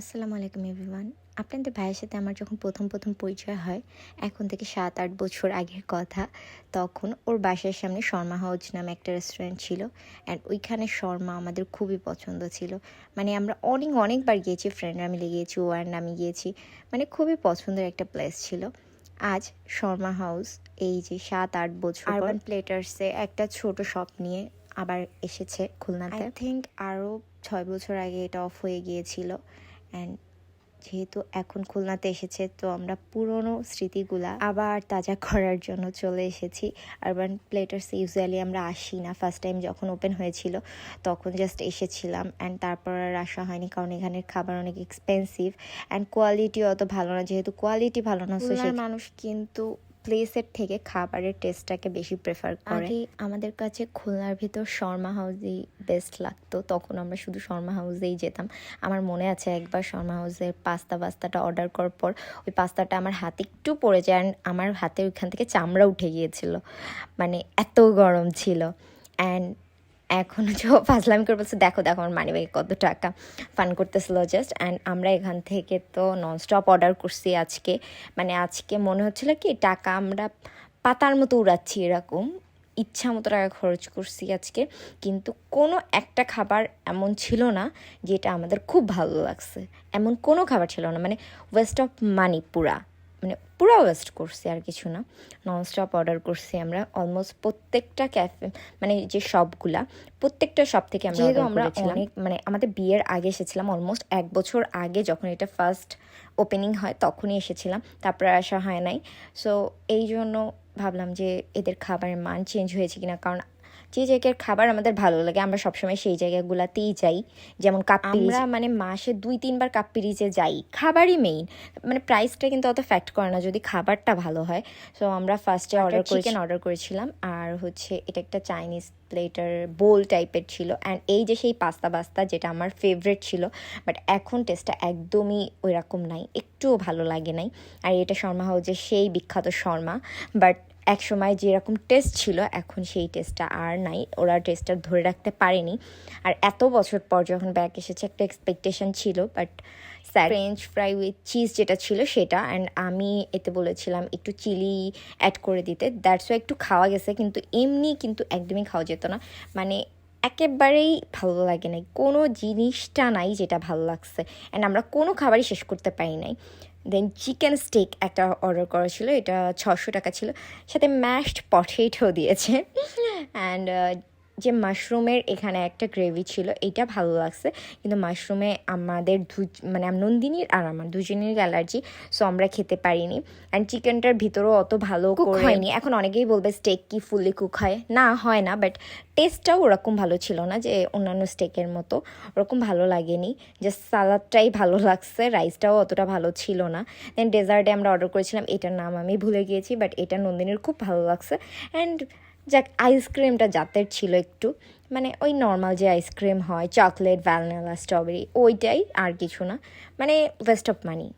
আসসালামু আলাইকুম এভরিওয়ান। আপনাদের ভাইয়ের সাথে আমার যখন প্রথম প্রথম পরিচয় হয় এখন থেকে সাত আট বছর আগের কথা তখন ওর বাসার সামনে শর্মা হাউস নামে একটা রেস্টুরেন্ট ছিল অ্যান্ড ওইখানে শর্মা আমাদের খুবই পছন্দ ছিল। মানে আমরা অনেক অনেকবার গিয়েছি ফ্রেন্ডরা মিলে গিয়েছি ও আর আমি গিয়েছি মানে খুবই পছন্দের একটা প্লেস ছিল। আজ শর্মা হাউস এই যে সাত আট বছর আরবান প্লেটার্সে একটা ছোট শপ নিয়ে আবার এসেছে খুলনাতে। আই থিঙ্ক আরও ছয় বছর আগে এটা অফ হয়ে গিয়েছিল। অ্যান্ড যেহেতু এখন খুলনাতে এসেছে তো আমরা পুরনো স্মৃতিগুলা আবার তাজা করার জন্য চলে এসেছি। আরবান প্লেটার্স ইউজুয়ালি আমরা আসি না। ফার্স্ট টাইম যখন ওপেন হয়েছিল তখন জাস্ট এসেছিলাম। অ্যান্ড তারপর আর আসা হয়নি কারণ এখানের খাবার অনেক এক্সপেন্সিভ অ্যান্ড কোয়ালিটিও অত ভালো না যেহেতু কোয়ালিটি ভালো না মানুষ কিন্তু প্লেসের থেকে খাবারের টেস্টটাকে বেশি প্রেফার করে। আমাদের কাছে খুলনার ভিতর শর্মা হাউসেই বেস্ট লাগতো, তখন আমরা শুধু শর্মা হাউসেই যেতাম। আমার মনে আছে একবার শর্মা হাউসের পাস্তা পাস্তাটা অর্ডার করার পর, ওই পাস্তাটা আমার হাতে একটু পড়ে যায় অ্যান্ড আমার হাতে ওইখান থেকে চামড়া উঠে গিয়েছিল। মানে এত গরম ছিল। অ্যান্ড এখনও যে ফাজলামি করে বলছে দেখো দেখো আমার মানি ব্যাগে কত টাকা। ফান করতেছিল জাস্ট অ্যান্ড আমরা এখান থেকে তো ননস্টপ অর্ডার করছি আজকে। মানে আজকে মনে হচ্ছিল কি, টাকা আমরা পাতার মতো উড়াচ্ছি এরকম। ইচ্ছা মতো টাকা খরচ করছি আজকে। কিন্তু কোনো একটা খাবার এমন ছিল না, যেটা আমাদের খুব ভালো লাগছে। এমন কোনো খাবার ছিল না মানে ওয়েস্ট অফ মানি পুরা। পুরো ওয়েস্ট করছি আর কিছু না। ননস্টপ অর্ডার করছি আমরা অলমোস্ট প্রত্যেকটা ক্যাফে মানে যে শপগুলা প্রত্যেকটা শপ থেকে আমরা যেহেতু আমরা আমরা অনেক মানে আমাদের বিয়ের আগে এসেছিলাম অলমোস্ট এক বছর আগে যখন এটা ফার্স্ট ওপেনিং হয় তখনই এসেছিলাম তারপরে আসা হয় নাই। সো এই জন্য ভাবলাম যে এদের খাবারের মান চেঞ্জ হয়েছে কিনা কারণ যে জায়গার খাবার আমাদের ভালো লাগে আমরা সবসময় সেই জায়গাগুলোতেই যাই। যেমন কাপ্পিরিচ আমরা মানে মাসে দুই তিনবার কাপ্পিরিচে যাই। খাবারই মেইন মানে প্রাইসটা কিন্তু অত ফ্যাক্ট করে না যদি খাবারটা ভালো হয়। সো আমরা ফার্স্টে অর্ডার চিকেন অর্ডার করেছিলাম আর হচ্ছে এটা একটা চাইনিজ প্লেটার বোল টাইপের ছিল। অ্যান্ড এই যে সেই পাস্তা পাস্তা যেটা আমার ফেভারেট ছিল বাট এখন টেস্টটা একদমই ওই রকম নাই একটুও ভালো লাগে নাই। আর এটা শর্মা হাউজের সেই বিখ্যাত শর্মা বাট এক সময় যেরকম টেস্ট ছিল, এখন সেই টেস্টটা আর নাই। ওরা টেস্টটা ধরে রাখতে পারেনি। আর এত বছর পর যখন ব্যাক এসেছে, একটা এক্সপেকটেশন ছিল but sir French fry with cheese যেটা ছিল সেটা অ্যান্ড আমি এতে বলেছিলাম একটু চিলি অ্যাড করে দিতে। দ্যাটস একটু খাওয়া গেছে, কিন্তু এমনি কিন্তু একদমই খাওয়া যেত না। মানে একেবারেই ভালো লাগে নাই। কোনো জিনিসটা নাই যেটা ভালো লাগছে। অ্যান্ড আমরা কোনো খাবারই শেষ করতে পারি নাই। দেন চিকেন স্টেক একটা অর্ডার করা ছিল এটা ছশো টাকা ছিল। সাথে ম্যাশড পটেটো দিয়েছে। অ্যান্ড যে মাশরুমের এখানে একটা গ্রেভি ছিল এটা ভালো লাগছে। কিন্তু মাশরুমে আমাদের দু মানে নন্দিনীর আর আমার দুজনের অ্যালার্জি সো আমরা খেতে পারিনি। অ্যান্ড চিকেনটার ভিতরেও অত ভালো কুক হয়নি। এখন অনেকেই বলবে স্টেক কি ফুললি কুক হয়? না হয় না বাট টেস্টটাও ওরকম ভালো ছিল না যে অন্যান্য স্টেকের মতো। ওরকম ভালো লাগেনি। জাস্ট সালাদটাই ভালো লাগছে রাইসটাও অতটা ভালো ছিল না। দেন ডেজার্টে আমরা অর্ডার করেছিলাম এটার নাম আমি ভুলে গিয়েছি বাট এটা নন্দিনীর খুব ভালো লাগছে। অ্যান্ড যাক, আইসক্রিমটা জাতের ছিল একটু। মানে ওই নর্মাল যে আইসক্রিম হয় চকলেট ভ্যানিলা স্ট্রবেরি ওইটাই আর কিছু না। মানে ওয়েস্ট অফ মানি